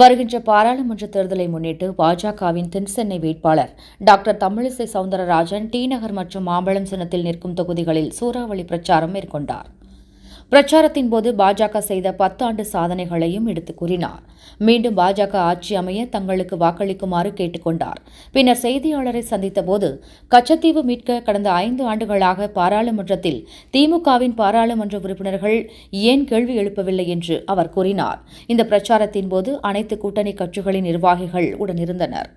வருகின்ற பாராளுமன்ற தேர்தலை முன்னிட்டு பாஜகவின் தென்சென்னை வேட்பாளர் டாக்டர் தமிழிசை சவுந்தரராஜன் டி நகர் மற்றும் மாம்பழம் சின்னத்தில் நிற்கும் தொகுதிகளில் சூறாவளி பிரச்சாரம் மேற்கொண்டார். பிரச்சாரத்தின் போது பாஜக செய்த பத்தாண்டு சாதனைகளையும் எடுத்து கூறினார். மீண்டும் பாஜக ஆட்சி அமைய தங்களுக்கு வாக்களிக்குமாறு கேட்டுக்கொண்டார். பின்னர் செய்தியாளரை சந்தித்தபோது கச்சத்தீவு மீட்க கடந்த ஐந்து ஆண்டுகளாக பாராளுமன்றத்தில் திமுகவின் பாராளுமன்ற உறுப்பினர்கள் ஏன் கேள்வி எழுப்பவில்லை என்று அவர் கூறினார். இந்த பிரச்சாரத்தின் போது அனைத்து கூட்டணி கட்சிகளின் நிர்வாகிகள் உடனிருந்தனர்.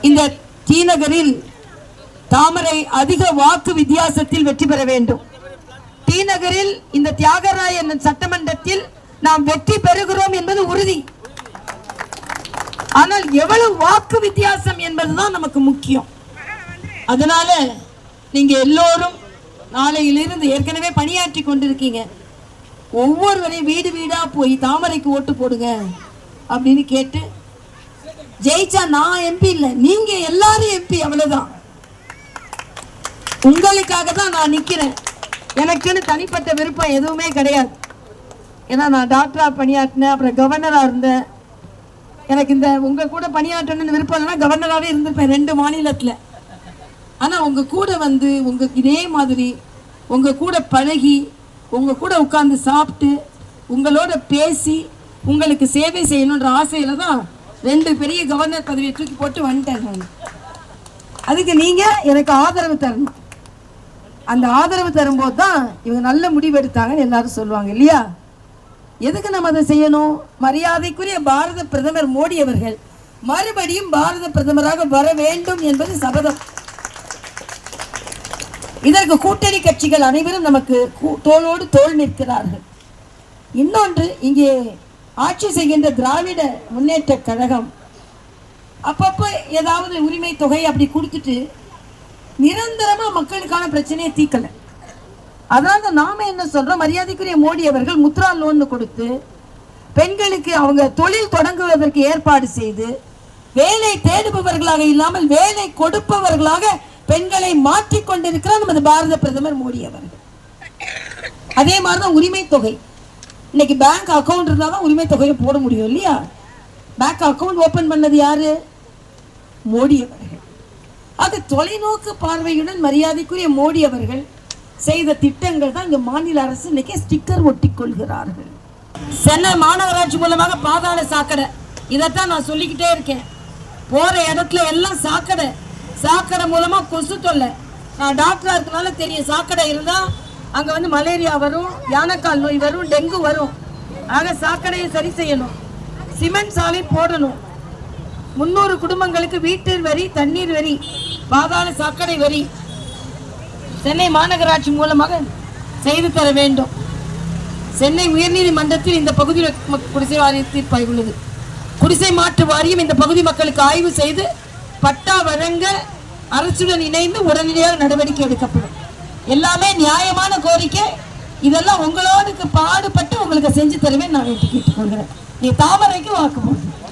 இந்த தீநகரில் தாமரை அதிக வாக்கு வித்தியாசத்தில் வெற்றி பெற வேண்டும். டி நகரில் இந்த தியாகராயன் சட்டமன்றத்தில் நாம் வெற்றி பெறுகிறோம் என்பது உறுதி. ஆனால் எவ்வளவு வாக்கு வித்தியாசம் என்பதுதான் நமக்கு முக்கியம். அதனால நீங்க எல்லோரும் நாளையிலிருந்து ஏற்கனவே பணியாற்றி கொண்டிருக்கீங்க. ஒவ்வொருவரையும் வீடு வீடா போய் தாமரைக்கு ஓட்டு போடுங்க அப்படின்னு கேட்டு ஜெயிச்சா நான் எம்பி இல்லை நீங்க எல்லாரும் எம்பி அவ்வளவுதான். உங்களுக்காக தான் நான் நிக்கிறேன். எனக்குன்னு தனிப்பட்ட விருப்பம் எதுவுமே கிடையாது. ஏன்னா நான் டாக்டராக பணியாற்றினேன் அப்புறம் கவர்னராக இருந்தேன். எனக்கு இந்த உங்கள் கூட பணியாற்றணும்னு விருப்பம் இல்லைன்னா கவர்னராகவே இருந்திருப்பேன் ரெண்டு மாநிலத்தில். ஆனால் உங்கள் கூட வந்து உங்களுக்கு இதே மாதிரி உங்கள் கூட பழகி உங்கள் கூட உட்காந்து சாப்பிட்டு உங்களோட பேசி உங்களுக்கு சேவை செய்யணுன்ற ஆசையில் தான் ரெண்டு பெரிய கவர்னர் பதவியை தூக்கி போட்டு வந்துட்டேன் நான். அதுக்கு நீங்கள் எனக்கு ஆதரவு தரணும். அந்த ஆதரவு தரும்போது தான் இவங்க நல்ல முடிவு எடுத்தாங்கன்னு எல்லாரும் சொல்லுவாங்க இல்லையா? எதுக்கு நம்ம அதை செய்யணும்? மரியாதைக்குரிய பாரத பிரதமர் மோடி அவர்கள் மறுபடியும் பாரத பிரதமராக வர வேண்டும் என்பது சபதம். இதற்கு கூட்டணி கட்சிகள் அனைவரும் நமக்கு தோளோடு தோள் நிற்கிறார்கள். இன்னொன்று இங்கே ஆட்சி செய்கின்ற திராவிட முன்னேற்ற கழகம் அப்பப்போ ஏதாவது உரிமை தொகை அப்படி கொடுத்துட்டு மக்களுக்கான பிரச்சனையை தீக்கல அதனால நாம என்ன சொல்றோம்? மரியாதைக்குரிய மோடி அவர்கள் முத்ரா லோன் கொடுத்து பெண்களுக்கு அவங்க தொழில் தொடங்குவதற்கு ஏற்பாடு செய்து வேலை தேடுபவர்களாக இல்லாமல் வேலை கொடுப்பவர்களாக பெண்களை மாற்றி கொண்டிருக்கிறார் நமது பாரத பிரதமர் மோடி அவர்கள். அதே மாதிரி தான் உரிமை தொகை. இன்னைக்கு பேங்க் அக்கௌண்ட் இருந்தால் தான் உரிமை தொகையை போட முடியும் இல்லையா? பேங்க் அக்கவுண்ட் ஓபன் பண்ணது யாரு? மோடி அவர்கள். ஆக தொலைநோக்கு பார்வையுடன் மரியாதைக்குரிய மோடி அவர்கள் செய்த திட்டங்கள் தான் இங்க மாநில அரசு இன்னைக்கு ஸ்டிக்கர் ஒட்டி கொள்கிறார்கள் சென்னை மாநகராட்சி மூலமாக பாதாள சாக்கடை. இதைத்தான் நான் சொல்லிக்கிட்டே இருக்கேன். போற இடத்துல எல்லாம் சாக்கடை. சாக்கடை மூலமா கொசு தொல்லை. நான் டாக்டரா இருக்கனால தெரியும். சாக்கடை இருந்தா அங்க வந்து மலேரியா வரும் யானைக்கால் நோய் வரும் டெங்கு வரும். ஆக சாக்கடையை சரி செய்யணும். சிமெண்ட் சாலை போடணும். முன்னூறு குடும்பங்களுக்கு வீட்டு வரி தண்ணீர் வரி. பாதாள சாக்கடை வரி சென்னை மாநகராட்சி மூலமாக செய்து தர வேண்டும். சென்னை உயர்நீதிமன்றத்தில் இந்த பகுதியில் குடிசை வாரியத்தில் தீர்ப்பாய் குடிசை மாற்று வாரியம் இந்த பகுதி மக்களுக்கு ஆய்வு செய்து பட்டா வழங்க அரசுடன் இணைந்து உடனடியாக நடவடிக்கை எடுக்கப்படும். எல்லாமே நியாயமான கோரிக்கை. இதெல்லாம் உங்களோடுக்கு பாடுபட்டு உங்களுக்கு செஞ்சு தருவேன் நான் கேட்டுக்கொள்கிறேன். நீ தாமரைக்கு வாக்கு போடுறேன்